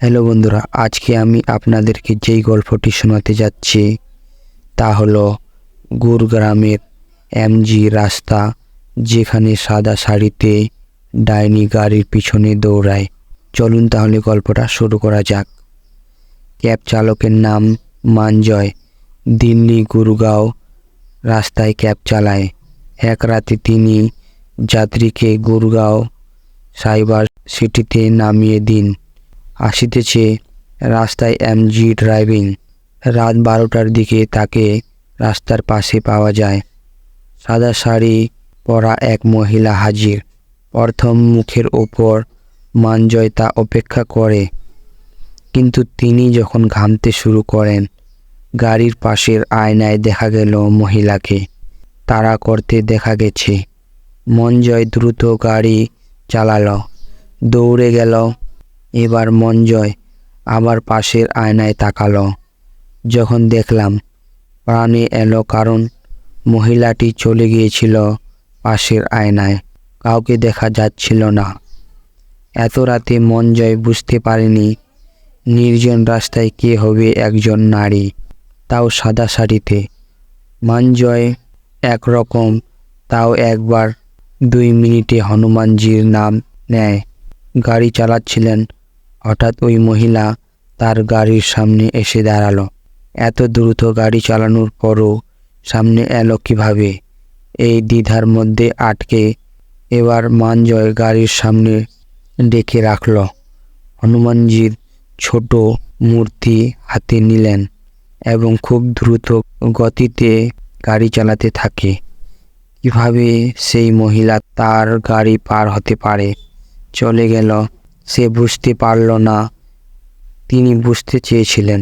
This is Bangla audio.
হ্যালো বন্ধুরা, আজকে আমি আপনাদেরকে যেই গল্পটি শোনাতে যাচ্ছি তা হলো গুরগ্রামের এমজি রাস্তা যেখানে সাদা শাড়িতে ডাইনি গাড়ির পিছনে দৌড়ায়। চলুন তাহলে গল্পটা শুরু করা যাক। ক্যাব চালকের নাম মানজয়। দিল্লি গুরগাঁও রাস্তায় ক্যাব চালায়। এক রাতে তিনি যাত্রীকে গুরগাঁও সাইবার সিটিতে নামিয়ে দিন। আসিতেছে রাস্তায় এমজি ড্রাইভিং। রাত বারোটার দিকে তাকে রাস্তার পাশে পাওয়া যায়। সাদা শাড়ি পরা এক মহিলা হাজির। প্রথম মুখের ওপর মানজয় তা অপেক্ষা করে। কিন্তু তিনি যখন ঘামতে শুরু করেন, গাড়ির পাশের আয়নায় দেখা গেল মহিলাকে। তাড়া করতে দেখা গেছে। মঞ্জয় দ্রুত গাড়ি চালালো। দৌড়ে গেল এবার মঞ্জয় আবার পাশের আয়নায় তাকালো। যখন দেখলাম প্রাণে এলো কারণ মহিলাটি চলে গিয়েছিল পাশের আয়নায়, কাউকে দেখা যাচ্ছিল না। এত রাতে মঞ্জয় বুঝতে পারেনি নির্জন রাস্তায় কে হবে একজন নারী, তাও সাদা শাড়িতে। মঞ্জয় একরকম, তাও একবার দুই মিনিটে হনুমানজির নাম নেয়। গাড়ি চালাচ্ছিলেন হঠাৎ ওই মহিলা তার গাড়ির সামনে এসে দাঁড়াল। এত দ্রুত গাড়ি চালানোর পরও সামনে এলো কীভাবে? এই দ্বিধার মধ্যে আটকে এবার মানজয় গাড়ির সামনে ডেকে রাখল। হনুমানজির ছোট মূর্তি হাতে নিলেন এবং খুব দ্রুত গতিতে গাড়ি চালাতে থাকে। কীভাবে সেই মহিলা তার গাড়ি পার হতে পারে? চলে গেল সে বুঝতে পারল না। তিনি বুঝতে চেয়েছিলেন।